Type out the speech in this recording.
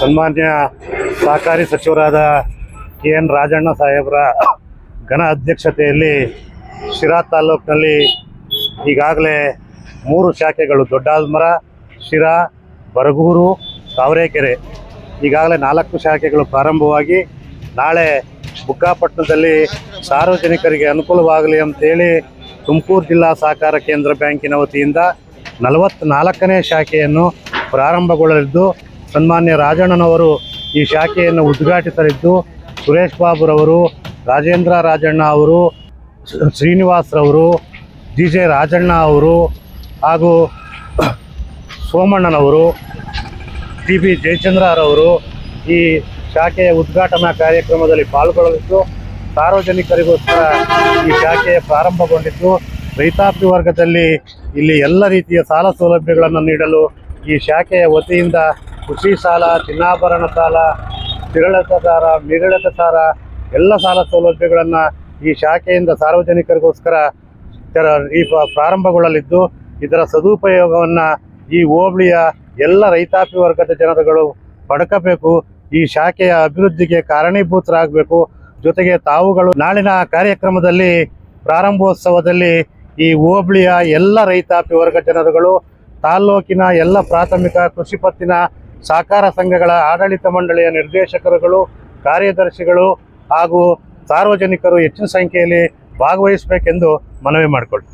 ಸನ್ಮಾನ್ಯ ಸಹಕಾರಿ ಸಚಿವರಾದ ಕೆ ಎನ್ ರಾಜಣ್ಣ ಸಾಹೇಬರ ಘನ ಅಧ್ಯಕ್ಷತೆಯಲ್ಲಿ ಶಿರಾ ತಾಲೂಕಿನಲ್ಲಿ ಈಗಾಗಲೇ ಮೂರು ಶಾಖೆಗಳು, ದೊಡ್ಡಾಲ್ಮರ, ಶಿರಾ, ಬರಗೂರು, ತಾವರೆಕೆರೆ. ಈಗಾಗಲೇ ನಾಲ್ಕು ಶಾಖೆಗಳು ಪ್ರಾರಂಭವಾಗಿ ನಾಳೆ ಬುಕ್ಕಾಪಟ್ಟಣದಲ್ಲಿ ಸಾರ್ವಜನಿಕರಿಗೆ ಅನುಕೂಲವಾಗಲಿ ಅಂತೇಳಿ ತುಮಕೂರು ಜಿಲ್ಲಾ ಸಹಕಾರ ಕೇಂದ್ರ ಬ್ಯಾಂಕಿನ ವತಿಯಿಂದ ನಲವತ್ತ್ನಾಲ್ಕನೇ ಶಾಖೆಯನ್ನು ಪ್ರಾರಂಭಗೊಳ್ಳಲಿದ್ದು ಸನ್ಮಾನ್ಯ ರಾಜಣ್ಣನವರು ಈ ಶಾಖೆಯನ್ನು ಉದ್ಘಾಟಿಸಲಿದ್ದು, ಸುರೇಶ್ ಬಾಬುರವರು, ರಾಜೇಂದ್ರ ರಾಜಣ್ಣ ಅವರು ಶ್ರೀ- ಶ್ರೀನಿವಾಸ್ರವರು ಡಿ ಜೆ ರಾಜಣ್ಣ ಅವರು ಹಾಗೂ ಸೋಮಣ್ಣನವರು ಟಿ ಬಿ ಜಯಚಂದ್ರರವರು ಈ ಶಾಖೆಯ ಉದ್ಘಾಟನಾ ಕಾರ್ಯಕ್ರಮದಲ್ಲಿ ಪಾಲ್ಗೊಳ್ಳಲಿದ್ದು, ಸಾರ್ವಜನಿಕರಿಗೋಸ್ಕರ ಈ ಶಾಖೆಯ ಪ್ರಾರಂಭಗೊಂಡಿದ್ದು, ರೈತಾಪಿ ವರ್ಗದಲ್ಲಿ ಇಲ್ಲಿ ಎಲ್ಲ ರೀತಿಯ ಸಾಲ ಸೌಲಭ್ಯಗಳನ್ನು ನೀಡಲು ಈ ಶಾಖೆಯ ವತಿಯಿಂದ ಕೃಷಿ ಸಾಲ, ಚಿನ್ನಾಭರಣ ಸಾಲ ಸ್ಥಿರಳತ ಸಾಲ ಮಿರಳತ ಸಾಲ, ಎಲ್ಲ ಸಾಲ ಸೌಲಭ್ಯಗಳನ್ನು ಈ ಶಾಖೆಯಿಂದ ಸಾರ್ವಜನಿಕರಿಗೋಸ್ಕರ ಈ ಪ್ರ- ಪ್ರಾರಂಭಗೊಳ್ಳಲಿದ್ದು, ಇದರ ಸದುಪಯೋಗವನ್ನು ಈ ಹೋಬಳಿಯ ಎಲ್ಲ ರೈತಾಪಿ ವರ್ಗದ ಜನರುಗಳು ಪಡ್ಕಬೇಕು. ಈ ಶಾಖೆಯ ಅಭಿವೃದ್ಧಿಗೆ ಕಾರಣೀಭೂತರಾಗಬೇಕು. ಜೊತೆಗೆ ತಾವುಗಳು ನಾಳಿನ ಕಾರ್ಯಕ್ರಮದಲ್ಲಿ, ಪ್ರಾರಂಭೋತ್ಸವದಲ್ಲಿ ಈ ಹೋಬಳಿಯ ಎಲ್ಲ ರೈತಾಪಿ ವರ್ಗ ಜನರುಗಳು, ತಾಲ್ಲೂಕಿನ ಎಲ್ಲ ಪ್ರಾಥಮಿಕ, ಕೃಷಿ ಪತ್ತಿನ ಸಹಕಾರ ಸಂಘಗಳ ಆಡಳಿತ ಮಂಡಳಿಯ ನಿರ್ದೇಶಕರುಗಳು ಕಾರ್ಯದರ್ಶಿಗಳು ಹಾಗೂ ಸಾರ್ವಜನಿಕರು ಹೆಚ್ಚಿನ ಸಂಖ್ಯೆಯಲ್ಲಿ ಭಾಗವಹಿಸಬೇಕೆಂದು ಮನವಿ ಮಾಡಿಕೊಳ್ಳಿ